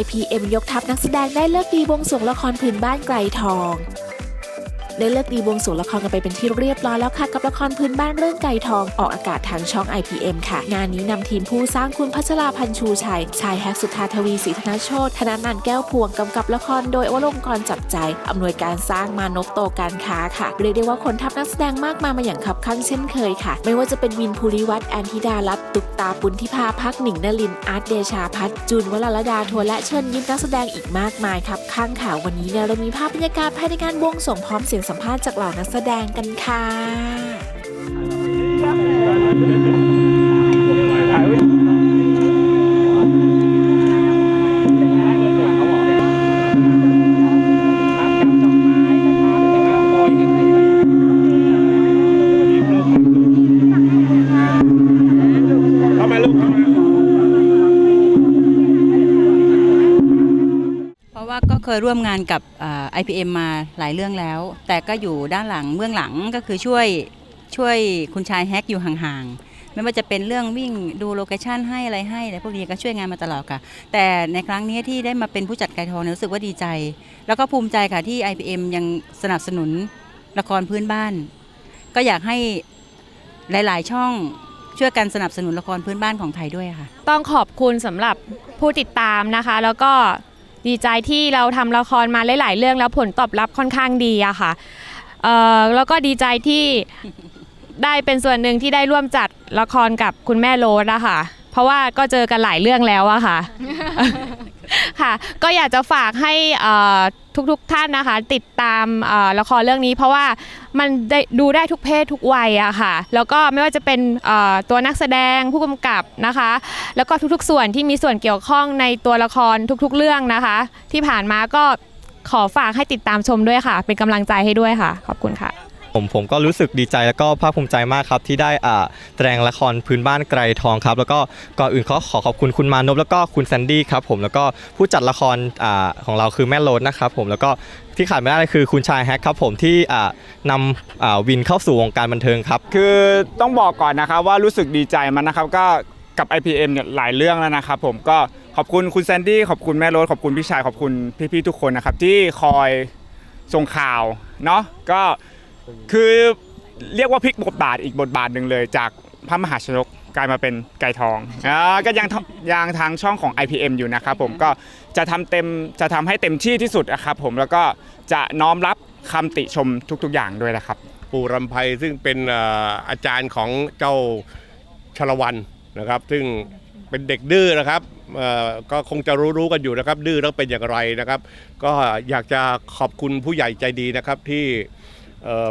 IPM ยกทัพนักแสดงได้เลิกดีบวงสวงละครพื้นบ้านไกลทอง ได้เลิกดีวงสวงละครกันไปเป็นที่เรียบร้อยแล้วค่ะ กับละครพื้นบ้านเรื่องไก่ทองออกอากาศทางช่อง IPM ค่ะ งานนี้นำทีมผู้สร้างคุณพัชราพันชูชัย ชายแฮกสุธาทวีศรีธนโชตธนานันแก้วพวงกำกับละครโดยวรงกรจับใจอำนวยการสร้างมานพโตการค้าค่ะ เรียกได้ว่าคนทัพนักแสดงมากมายมาอย่างขับข้างเช่นเคยค่ะ ไม่ว่าจะเป็นวินภูริวัฒน์แอนธิดารัตน์ตุกตาปุณทิพาพักหนิงนลินอาร์ตเดชาพัฒน์จูนวลลดาทัวร์และเชิญยิ้มนักแสดงอีกมากมายครับข้างข่าววันนี้เนี่ยเรามีภาพบรรยากาศภายในงานบวงสรวงพร้อมเสียงสัมภาษณ์จากเหล่านักแสดงกันค่ะ เคยร่วมงานกับอ่า IPM มาหลายเรื่องแล้ว แต่ก็อยู่ด้านหลังเบื้องหลังก็คือช่วยช่วยคุณชายแฮกอยู่ห่างๆ ไม่ว่าจะเป็นเรื่องวิ่งดูโลเคชันให้อะไรให้อะไรพวกนี้ก็ช่วยงานมาตลอดค่ะ แต่ในครั้งนี้ที่ได้มาเป็นผู้จัดไก่ทองรู้สึกว่าดีใจ แล้วก็ภูมิใจค่ะที่ IPM ยังสนับสนุนละครพื้นบ้าน ก็อยากให้หลาย ๆ ช่องช่วยกันสนับสนุนละครพื้นบ้านของไทยด้วยค่ะ ต้องขอบคุณสำหรับผู้ติดตามนะคะ แล้วก็ ดีใจที่เราทำละครมาหลายๆเรื่องแล้วผลตอบรับค่อนข้างดีอะค่ะเอ่อแล้วก็ดีใจที่ได้เป็นส่วนหนึ่งที่ได้ร่วมจัดละครกับคุณแม่โรสอะค่ะ เพราะว่าก็เจอกันหลายเรื่องแล้วอะค่ะ ค่ะ ก็อยากจะฝากให้เอ่อทุกๆท่านนะคะ ติดตามเอ่อละครเรื่องนี้ เพราะว่ามันได้ดูได้ทุกเพศทุกวัยอะค่ะ แล้วก็ไม่ว่าจะเป็นเอ่อตัวนักแสดงผู้กำกับนะคะ แล้วก็ทุกๆส่วนที่มีส่วนเกี่ยวข้องในตัวละครทุกๆเรื่องนะคะ ที่ผ่านมาก็ขอฝากให้ติดตามชมด้วยค่ะ เป็นกำลังใจให้ด้วยค่ะ ขอบคุณค่ะ ผมผมก็รู้สึกดีใจแล้วก็ภาคภูมิใจมากครับ ที่ได้อ่าแสดงละครพื้นบ้านไกลทองครับ แล้วก็ก่อนอื่นขาขอขอบคุณคุณมานพแล้วก็คุณแซนดี้ครับผมแล้วก็ผู้จัดละครอ่าของเราคือแม่โรสนะครับผมแล้วก็ที่ขาดไม่ได้เลยคือคุณชายแฮกครับผมที่อ่านำอ่าวินเข้าสู่วงการบันเทิงครับ คือต้องบอกก่อนนะครับว่ารู้สึกดีใจมันนะครับก็กับ IPM เนี่ยหลายเรื่องแล้วนะครับผมก็ขอบคุณคุณแซนดี้ขอบคุณแม่โรสขอบคุณพี่ชายขอบคุณพี่ๆทุกคนนะครับที่คอยส่งข่าวเนาะก็ คือเรียกว่าพลิกบทบาทอีกบทบาทหนึ่งเลยจากพระมหาชนกกลายมาเป็นไก่ทองอ่าก็ยังทยังทางช่องของ IPM อยู่นะครับผมก็จะทำเต็มจะทำให้เต็มที่ที่สุดนะครับผมแล้วก็จะน้อมรับคำติชมทุกๆอย่างด้วยนะครับ ปู่รำไพซึ่งเป็นเอ่ออาจารย์ของเจ้าชลวันนะครับ ซึ่งเป็นเด็กดื้อนะครับเอ่อก็คงจะรู้ๆกันอยู่นะครับ ดื้อแล้วเป็นอย่างไรนะครับ ก็อยากจะขอบคุณผู้ใหญ่ใจดีนะครับที่เอ่อ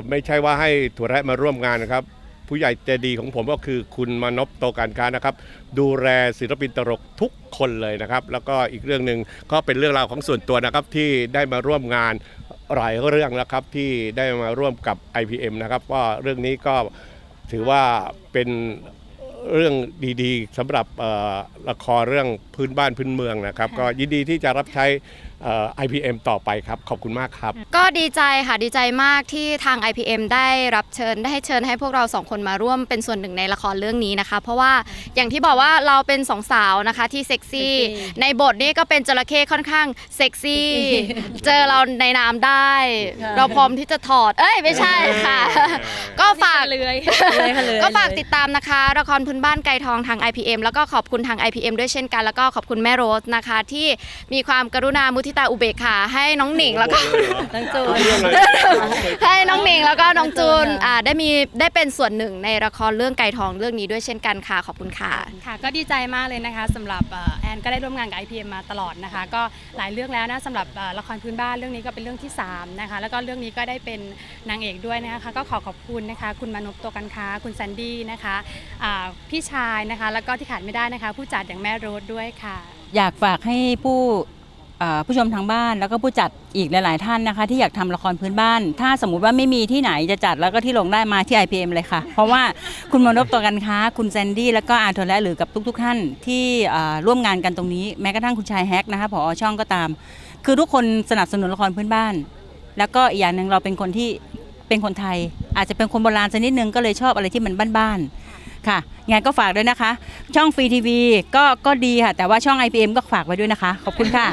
ไม่ใช่ว่าให้ถั่วแระมาร่วมงานนะครับ ผู้ใหญ่ใจดีของผมก็คือคุณมานพโตการค้านะครับ ดูแลศิลปินตลกทุกคนเลยนะครับ แล้วก็อีกเรื่องหนึ่งก็เป็นเรื่องราวของส่วนตัวนะครับที่ได้มาร่วมงานหลายเรื่องแล้วครับที่ได้มาร่วมกับ IPM นะครับว่าเรื่องนี้ก็ถือว่าเป็นเรื่องดีๆสำหรับละครเรื่องพื้นบ้านพื้นเมืองนะครับ ก็ยินดีที่จะรับใช้ IPM ต่อไปครับ ขอบคุณมากครับ ก็ดีใจค่ะดีใจมากที่ทาง IPM ได้รับเชิญได้ให้เชิญให้พวกเราสองคนมาร่วมเป็นส่วนหนึ่งในละครเรื่องนี้นะคะ เพราะว่าอย่างที่บอกว่าเราเป็นสองสาวนะคะที่เซ็กซี่ในบทนี้ก็เป็นจระเข้ค่อนข้างเซ็กซี่เจอเราในน้ำได้ เราพร้อมที่จะถอด เอ้ยไม่ใช่ค่ะ ก็ฝากก็ฝากติดตามนะคะ ละครพื้นบ้านไก่ทองทาง IPM แล้วก็ขอบคุณทาง IPM ด้วยเช่นกันแล้วก็ขอบคุณแม่โรสนะคะ ที่มีความกรุณามุทิตาอุเบกขาให้น้องหนิงแล้วก็ น้องจูน ให้น้องหนิงแล้วก็น้องจูนอ่าได้มีได้เป็นส่วนหนึ่งในละครเรื่องไก่ทองเรื่องนี้ด้วยเช่นกันค่ะขอบคุณค่ะ ค่ะก็ดีใจมากเลยนะคะสำหรับเอ่อแอนก็ได้ร่วมงานกับ IPM มาตลอดนะคะ ก็หลายเรื่องแล้วนะสำหรับเอ่อละครพื้นบ้านเรื่องนี้ก็เป็นเรื่องที่3นะคะแล้วก็เรื่องนี้ก็ได้เป็นนางเอกด้วยนะคะก็ขอขอบคุณนะคะ คุณมานพตัวกันค้าคุณแซนดี้นะคะอ่าพี่ชายนะคะ แล้วก็ที่ขาดไม่ได้นะคะ ผู้จัดอย่างแม่โรสด้วยค่ะ อยากฝากให้ผู้เอ่อ ผู้ชมทางบ้านแล้วก็ผู้จัดอีกหลาย ๆ ท่านนะคะ ที่อยากทำละครพื้นบ้าน ถ้าสมมุติว่าไม่มีที่ไหนจะจัดแล้วก็ที่ลงได้มาที่ IPM เลยค่ะ เพราะว่าคุณมนพตัวกันค้า คุณแซนดี้แล้วก็อาร์ทและหรือกับทุก ๆ ท่านที่ร่วมงานกันตรงนี้แม้กระทั่งคุณชายแฮกนะคะผอช่องก็ตาม คือทุกคนสนับสนุนละครพื้นบ้าน แล้วก็อีกอย่างหนึ่งเราเป็นคนที่เป็นคนไทย อาจจะเป็นคนโบราณสักนิดนึงก็เลยชอบอะไรที่มันบ้านๆ ค่ะงานก็ฝากด้วยนะคะ ช่องฟรีทีวีก็ก็ดีค่ะ แต่ว่าช่อง IPM ก็ฝากไว้ด้วยนะคะ ขอบคุณค่ะ